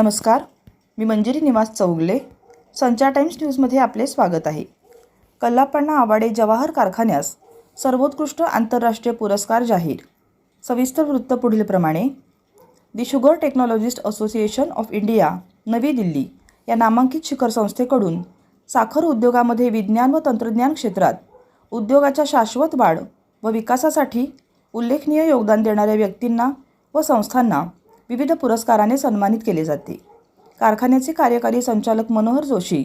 नमस्कार मी मंजिरी निवास चौगले. संचार टाइम्स न्यूजमध्ये आपले स्वागत आहे. कल्लापण्णा आवाडे जवाहर कारखान्यास सर्वोत्कृष्ट आंतरराष्ट्रीय पुरस्कार जाहीर. सविस्तर वृत्त पुढीलप्रमाणे the sugar technologist association of India नवी दिल्ली या नामांकित शिखर संस्थेकडून साखर उद्योगामध्ये विज्ञान व तंत्रज्ञान क्षेत्रात उद्योगाच्या शाश्वत वाढ व विकासासाठी उल्लेखनीय योगदान देणाऱ्या व्यक्तींना व संस्थांना विविध पुरस्काराने सन्मानित केले जाते. कारखान्याचे कार्यकारी संचालक मनोहर जोशी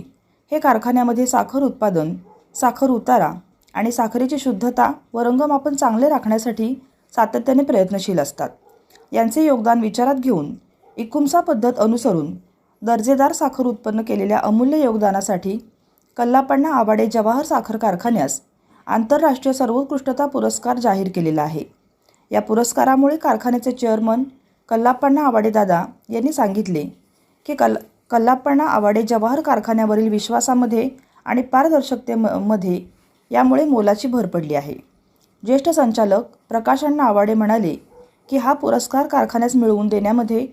हे कारखान्यामध्ये साखर उत्पादन साखर उतारा आणि साखरेची शुद्धता व रंगमापन चांगले राखण्यासाठी सातत्याने प्रयत्नशील असतात. यांचे योगदान विचारात घेऊन इकुमसा पद्धत अनुसरून दर्जेदार साखर उत्पन्न केलेल्या अमूल्य योगदानासाठी कल्लापण्णा आवाडे जवाहर साखर कारखान्यास आंतरराष्ट्रीय सर्वोत्कृष्टता पुरस्कार जाहीर केलेला आहे. या पुरस्कारामुळे कारखान्याचे चेअरमन कल्लापण्णा आवाडे दादा यांनी सांगितले की कल कल्लापण्णा आवाडे जवाहर कारखान्यावरील विश्वासामध्ये आणि पारदर्शकतेमध्ये यामुळे मोलाची भर पडली आहे. ज्येष्ठ संचालक प्रकाशांना आवाडे म्हणाले की हा पुरस्कार कारखान्यास मिळवून देण्यामध्ये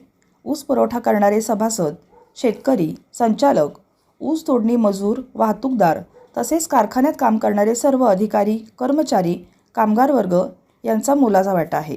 ऊस पुरवठा करणारे सभासद शेतकरी संचालक ऊस तोडणी मजूर वाहतूकदार तसेच कारखान्यात काम करणारे सर्व अधिकारी कर्मचारी कामगार वर्ग यांचा मोलाचा वाटा आहे.